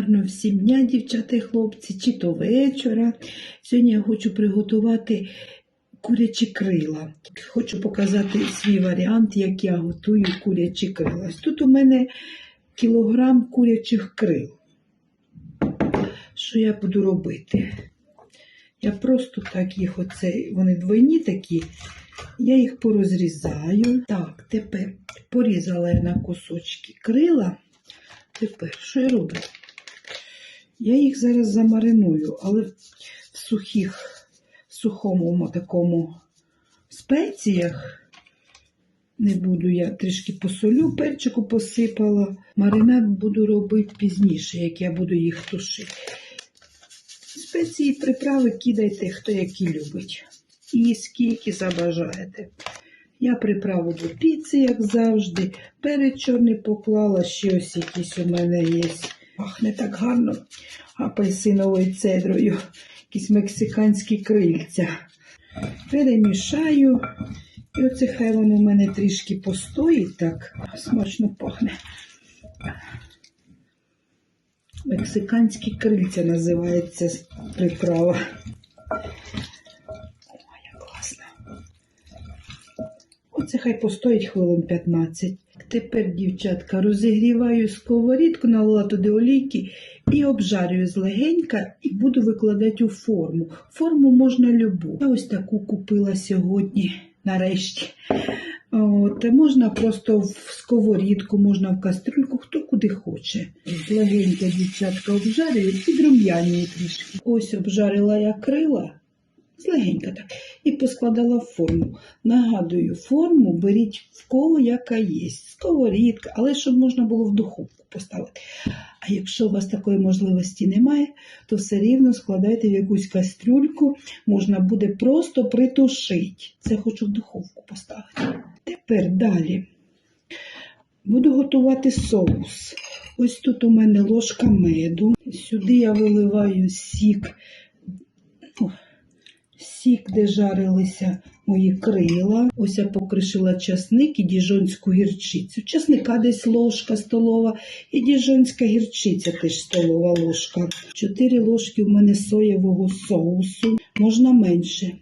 Гарно всім дня, дівчата і хлопці, чи то вечора. Сьогодні я хочу приготувати курячі крила. Хочу показати свій варіант, як я готую курячі крила. Тут у мене кілограм курячих крил. Що я буду робити? Я просто так їх, оце, вони двойні такі, я їх порозрізаю. Так, тепер порізала я на кусочки крила. Тепер що я роблю? Я їх зараз замариную, але в сухих, в сухому такому спеціях не буду я трішки посолю, перчику посипала. Маринад буду робити пізніше, як я буду їх тушити. Спеції приправи кидайте, хто які любить. І скільки забажаєте. Я приправу до піци, як завжди. Перець чорний поклала, ще ось якийсь у мене є. Пахне так гарно апельсиновою цедрою. Якісь мексиканські крильця. Перемішаю. І оце хай воно у мене трішки постоїть так. Смачно пахне. Мексиканські крильця називається приправа. Ой, як класно. Оце хай постоїть хвилин 15. Тепер, дівчатка, розігріваю сковорідку, налила туди олійки і обжарюю злегенька і буду викладати у форму. Форму можна любу. Я ось таку купила сьогодні, нарешті. От, можна просто в сковорідку, можна в кастрюльку, хто куди хоче. Легенько, дівчатка, обжарюю і друм'яні трішки. Ось обжарила я крила. Злегенько так. І поскладала форму. Нагадую, форму беріть в кого яка є. Сковорідка, але щоб можна було в духовку поставити. А якщо у вас такої можливості немає, то все рівно складайте в якусь кастрюльку, можна буде просто притушити. Це хочу в духовку поставити. Тепер далі буду готувати соус. Ось тут у мене ложка меду. Сюди я виливаю сік, сік, де жарилися мої крила. Ось я покришила часник і діжонську гірчицю. Часника десь ложка столова і діжонська гірчиця теж столова ложка. Чотири ложки у мене соєвого соусу, можна менше.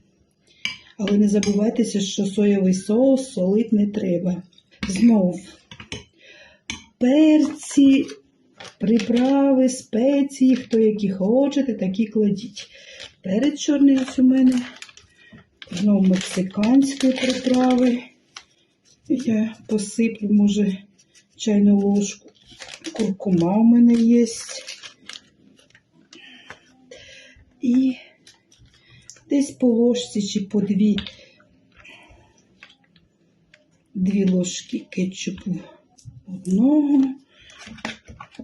Але не забувайтеся, що соєвий соус солити не треба. Знов перці, приправи, спеції, хто які хочете, такі кладіть. Перець чорний ось у мене. Знову мексиканської приправи. Я посиплю, може, чайну ложку. Куркума у мене є. І десь по ложці чи по дві, дві ложки кетчупу одного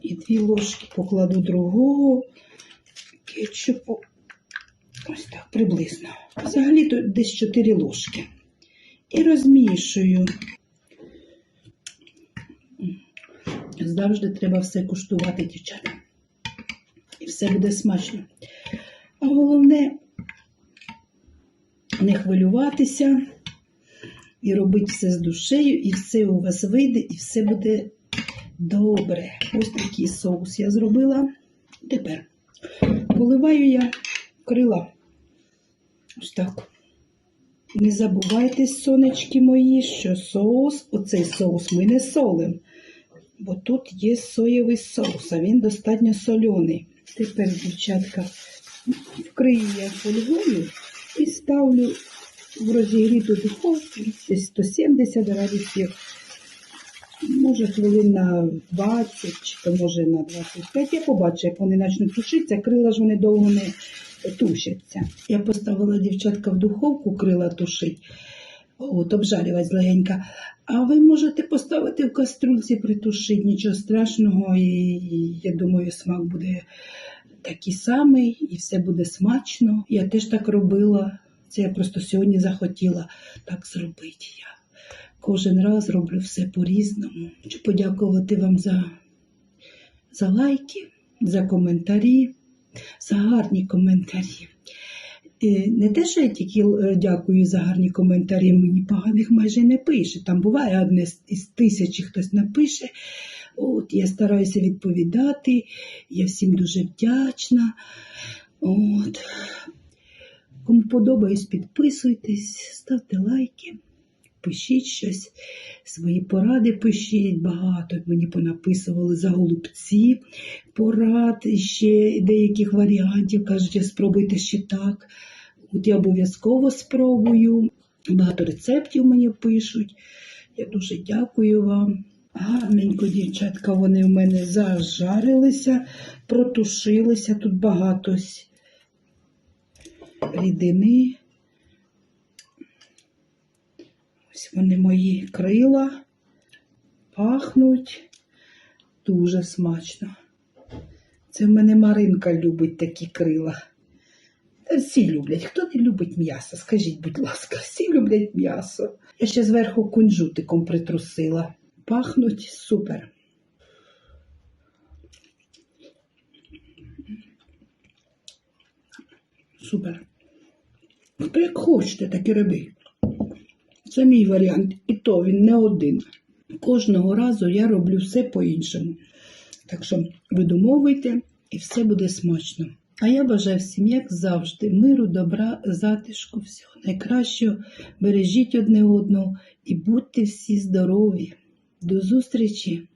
і дві ложки покладу другого кетчупу. Ось так, приблизно. Взагалі то десь 4 ложки. І розмішую. Завжди треба все куштувати, дівчата. І все буде смачно. А головне не хвилюватися і робити все з душею, і все у вас вийде, і все буде добре. Ось такий соус я зробила. Тепер поливаю я крила. Ось так. Не забувайте, сонечки мої, що соус, оцей соус ми не солимо. Бо тут є соєвий соус, а він достатньо соляний. Тепер, дівчатка, вкрию я фольгою і ставлю в розігріту духовку десь 170 градусів. Може, хвилин на 20, чи то може на 25. Я побачу, як вони почнуть тушитися, крила ж вони довго не тушаться. Я поставила дівчатка в духовку крила тушить, от, обжарювати легенько. А ви можете поставити в каструльці притушити, нічого страшного, і, я думаю, смак буде такий самий, і все буде смачно. Я теж так робила. Це я просто сьогодні захотіла так зробити. Я кожен раз роблю все по-різному. Хочу подякувати вам за, за лайки, за коментарі, за гарні коментарі. Е, Не те, що я тільки е, дякую за гарні коментарі, мені поганих майже не пише. Там буває одне із тисячі хтось напише, От, я стараюся відповідати, я всім дуже вдячна. От. Кому подобаюсь, підписуйтесь, ставте лайки, пишіть щось, свої поради пишіть. Багато мені понаписували за голубці порад, ще деяких варіантів. Кажуть, спробуйте ще так. От я обов'язково спробую. Багато рецептів мені пишуть. Я дуже дякую вам. Гарненько, дівчатка, вони в мене зажарилися, протушилися. Тут багато рідини. Ось вони мої крила пахнуть дуже смачно. Це в мене Маринка любить такі крила. Та всі люблять. Хто не любить м'ясо? Скажіть, будь ласка, всі люблять м'ясо. Я ще зверху кунжутиком притрусила. Пахнуть супер. Супер. Хто як хочете, так і робіть. Це мій варіант, і то він не один. Кожного разу я роблю все по-іншому. Так що видумовуйте і все буде смачно. А я бажаю всім, як завжди, миру, добра, затишку, всього найкращого. Бережіть одне одного і будьте всі здорові. До зустрічі!